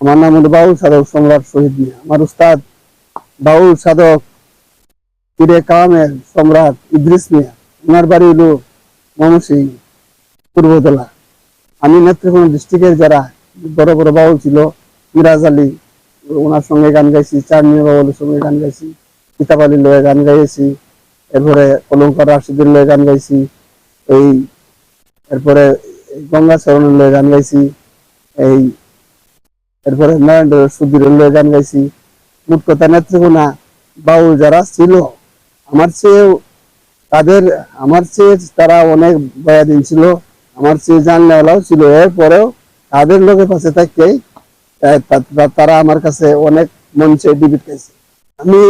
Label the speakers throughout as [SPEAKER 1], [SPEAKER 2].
[SPEAKER 1] আমার নাম হলো বাউল সাধক সম্রাট শহীদ মিয়া। আমার উস্তাদ বাউল সাধক পীরে কামের সম্রাট ইদ্রিস মিয়া। ওনার বাড়ি হলো ময়মনসিং পূর্বতলা। আমি নেত্রকোনা ডিস্ট্রিক্টের যারা বড় বড় বাউল ছিল, মিরাজ আলী, ওনার সঙ্গে গান গাইছি চাঁদনি বাউলের সঙ্গে গান গাইছি কিতাব লয়ে গান গাইছি, এরপরে অলঙ্কার রাশিদের লয়ে গান গাইছি, এই, এরপরে গঙ্গা চরণের লয়ে গান গাইছি, এই এরপরে নারায়ণ সুধীর গান গাইছি। মোট কথা নেত্রকোনা বাউল যারা ছিল, আমার চেয়েও তাদের, আমার চেয়ে তারা অনেক বয়াদিন ছিল, আমার চেয়ে জানলেওয়ালাও ছিল। এরপরেও তাদের লোকের পাশে থাকতেই তা- তা- তা- তারা আমার কাছে অনেক মঞ্চে ডিবিট খাইছে আমি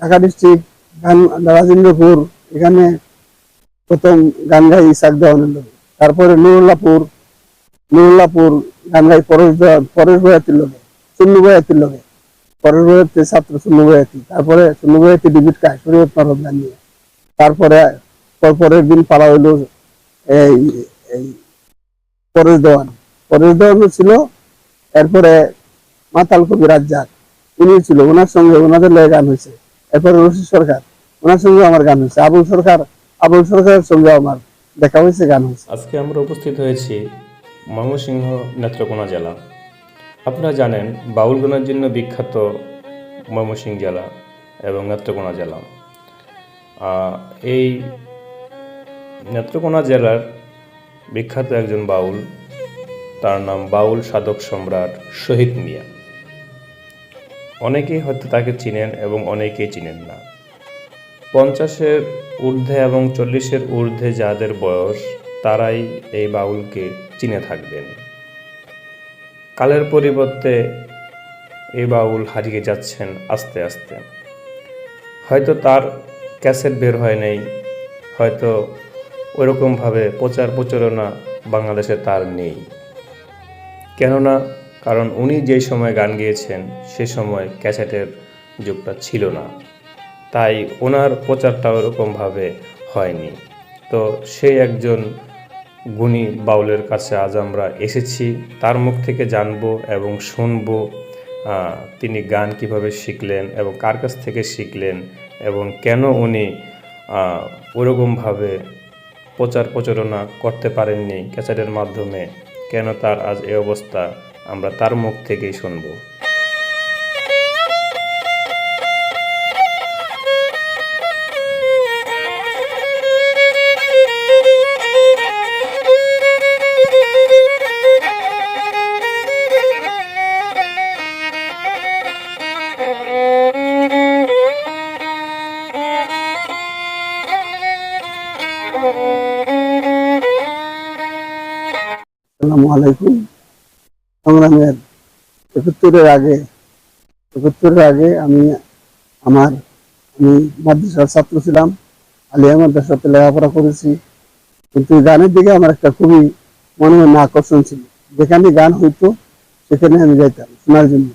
[SPEAKER 1] ঢাকা ডিস্ট্রিক্ট রাজেন্দ্রপুর, এখানে প্রথম গান গাই ইসাক দেওয়ানের তারপরে নুরুল্লাপুর নুরুল্লাপুর গান গাই পরেশ পরেশ লোকে চুন্নু লোকে পরেশ ছাত্র, চুন্নু তারপরে চুন্নু তারপরে পরের দিন পালা হইল এই পরেশ দেওয়ান। পরেশ ছিল, এরপরে মাতাল কবি রাজ্জাক। উনি ছিল, ওনার সঙ্গে ওনাদের লয়ে গান হয়েছে। এরপরে রশি সরকার, ওনার সঙ্গে আমার গান হয়েছে। আবুল সরকার, আবুল সরকারের সঙ্গে আমার দেখা হয়েছে, গান হয়েছে।
[SPEAKER 2] আজকে আমরা উপস্থিত হয়েছি ময়মনসিংহ নেত্রকোনা জেলা। আপনারা জানেন বাউল গানের জন্য বিখ্যাত ময়মনসিংহ জেলা এবং নেত্রকোনা জেলা। এই নেত্রকোনা জেলার বিখ্যাত একজন বাউল, তার নাম বাউল সাধক সম্রাট শহীদ মিয়া। অনেকেই হয়তো তাকে চিনেন এবং অনেকেই চিনেন না। পঞ্চাশের ঊর্ধ্বে এবং চল্লিশের ঊর্ধ্বে যাদের বয়স তারাই এই বাউলকে চিনে থাকবেন। কালের পরিবর্তে এই বাউল হারিয়ে যাচ্ছেন আস্তে আস্তে। হয়তো তার ক্যাসেট বের হয় নাই, হয়তো ওইরকমভাবে প্রচার প্রচারণা বাংলাদেশে তার নেই। কেননা, কারণ উনি যে সময় গান গেয়েছেন, সে সময় ক্যাসেটের যুগটা ছিল না। তাই ওনার প্রচারটা ওরকমভাবে হয়নি। তো সেই একজন গুণী বাউলের কাছে আজ আমরা এসেছি। তার মুখ থেকে জানব এবং শুনব তিনি গান কীভাবে শিখলেন এবং কার কাছ থেকে শিখলেন এবং কেন উনি ওরকমভাবে প্রচার প্রচারণা করতে পারেননি ক্যাসেটের মাধ্যমে, কেন তার আজ এ অবস্থা, আমরা তার মুখ থেকেই শুনব।
[SPEAKER 1] সংগ্রামের আগে আগে আমি, আমার, আমি মাদ্রাসার ছাত্র ছিলাম। লেখাপড়া করেছি। কিন্তু গানের দিকে আমার একটা খুবই মনে মনে আকর্ষণ ছিল। যেখানে গান হইতো, সেখানে আমি যাইতাম শোনার জন্য।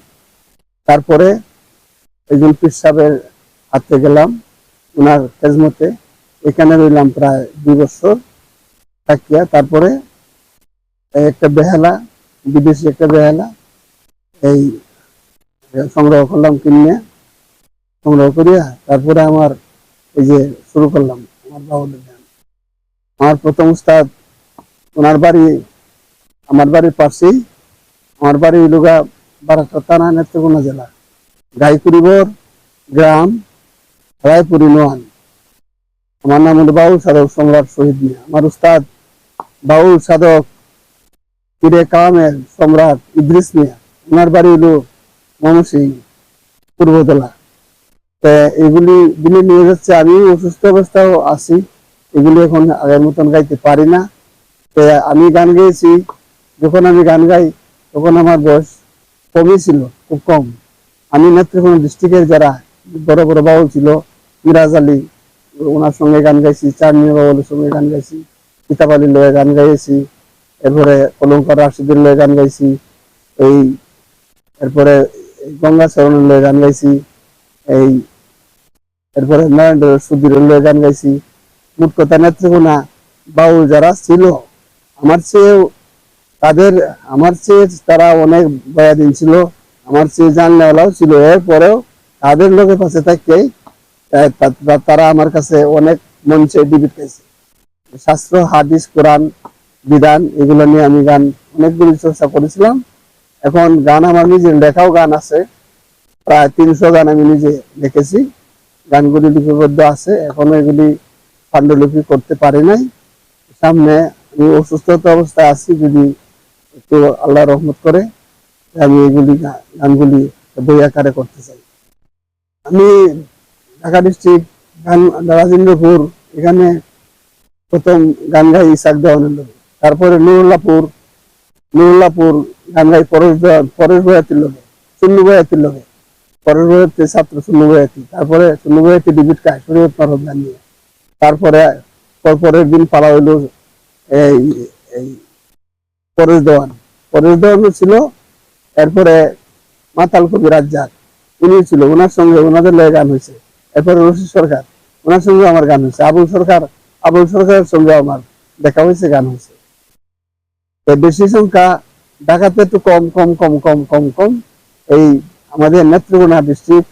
[SPEAKER 1] তারপরে একজন পীর সাহেবের হাতে গেলাম, ওনার খেজমতে। এখানে রইলাম প্রায় দুই বছর থাকিয়া তারপরে একটা বেহালা, বিদেশি একটা বেহালা, এই সংগ্রহ করলাম, কিনে সংগ্রহ করিয়া তারপরে আমার এই যে শুরু করলাম, আমার বাউলের গান আমার প্রথম উস্তাদ, ওনার বাড়ি, আমার বাড়ির পাশেই। আমার বাড়ি লুগা বারাটা থানা নেত্রকোনা জেলা গাইকুড়িবর গ্রাম, রায়পুরি নোয়ান আমার নাম হলো বাউল সাধক সম্রাট শহীদ মিয়া। আমার উস্তাদ বাউল সাধক পীরে কামের সম্রাট ইদ্রিস মিয়া। ওনার বাড়ি হলো ময়মনসিং পূর্বতলা তা এগুলি দিনে নিয়ে যাচ্ছে আমি অসুস্থ অবস্থাও আছি। এগুলি এখন আগের মতন গাইতে পারি না। তো আমি গান গেয়েছি, যখন আমি গান গাই, তখন আমার বয়স কমই ছিল, খুব কম। আমি নেত্রকোনা ডিস্ট্রিক্টের যারা বড় বড় বাউল ছিল, মিরাজ আলী ওনার সঙ্গে গান গাইছি চাঁদনি বাউলের সঙ্গে গান গাইছি কিতাব লয়ে গান গাইছি, এরপরে অলঙ্কার রাশিদের লয়ে গান গাইছি, এই, এরপরে গঙ্গা চরণের লয়ে গান গাইছি, এই, এরপরে নারায়ণ সুধীর লয়ে গান গাইছি। মোট কথা নেত্রকোনা বাউল যারা ছিল, আমার চেয়েও তাদের, আমার চেয়ে তারা অনেক বয়াদিন ছিল, আমার চেয়ে জানলেওয়ালাও ছিল। এরপরেও তাদের লোকের পাশে থাকতেই তারা আমার কাছে অনেক মঞ্চে ডিবিট খাইছে শাস্ত্র, হাদিস, কোরআন, বিধান, এগুলো নিয়ে আমি গান, অনেকগুলি চর্চা করেছিলাম। এখন গান আমার নিজের লেখাও গান আছে। প্রায় তিনশো গান আমি নিজে লিখেছি। গানগুলি লিপিবদ্ধ আছে। এখনও এগুলি পাণ্ডুলিপি করতে পারি নাই। সামনে আমি অসুস্থতা অবস্থায় আছি, যদি একটু আল্লাহ রহমত করে, আমি এগুলি গানগুলি বই আকারে করতে চাই। আমি ঢাকা ডিস্ট্রিক্ট রাজেন্দ্রপুর এখানে প্রথম গান গাই ইসাক দেওয়ানের লোক তারপরে নুরুল্লাপুর নুরুল্লাপুর গান গাই পরেশ পরেশ বয়াতির লোকে চুন্নু বয়াতির লোকে। পরেশ বয়াতি ছাত্র চুন্নু বয়াতি। তারপরে চুন্নু বয়াতি ডিবিট খায়, শরীয়ত গান নিয়ে। তারপরে পর- পরের দিন পালা হইল এই এই পরেশ দেওয়ান পরেশ দেওয়ান ছিল, এরপরে মাতাল কবি রাজ্জাক উনি ছিল ওনার সঙ্গে ওনাদের লয়ে গান হয়েছে এরপরে রশিদ সরকার, ওনার সঙ্গে আমার গান হয়েছে। আবুল সরকার, আবুল সরকারের সঙ্গে আমার দেখা হয়েছে, গান হয়েছে। বেশি সংখ্যা ঢাকাতে একটু কম কম কম কম কম কম। এই আমাদের নেত্রকোনা ডিস্ট্রিক্ট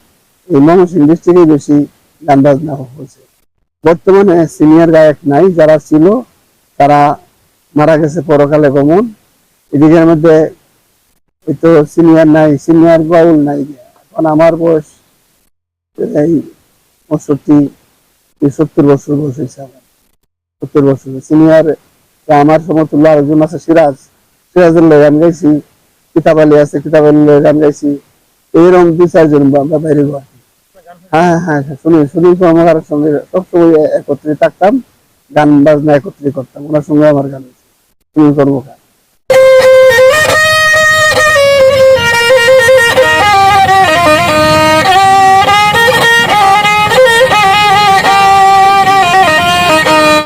[SPEAKER 1] এই ময়মনসিংহ ডিস্ট্রিক্টে বেশি গান বাজনা হয়েছে। বর্তমানে সিনিয়র গায়ক নাই, যারা ছিল, তারা মারা গেছে পরকালে গমন। এদিকের মধ্যে এই তো সিনিয়র নাই সিনিয়র বাউল নাই। এখন আমার বয়স, এই পঁয়ষট্টি সত্তর বছর বয়স হয়েছে আমার। সত্তর বছর সিনিয়র আমার সমতুল্য আরেকজন আছে, সিরাজ। সিরাজের গান গাইছি কিতাব আলী আছে কিতাব আলী গান গাইছি এইরকম দুই চারজন বা বাইরে হ্যাঁ হ্যাঁ হ্যাঁ শুনি শুনি কর্মকারের সঙ্গে সবসময় একত্রে থাকতাম, গান বাজনা একত্রে করতাম, ওনার সঙ্গে আমার গান সুনীল কর্মকার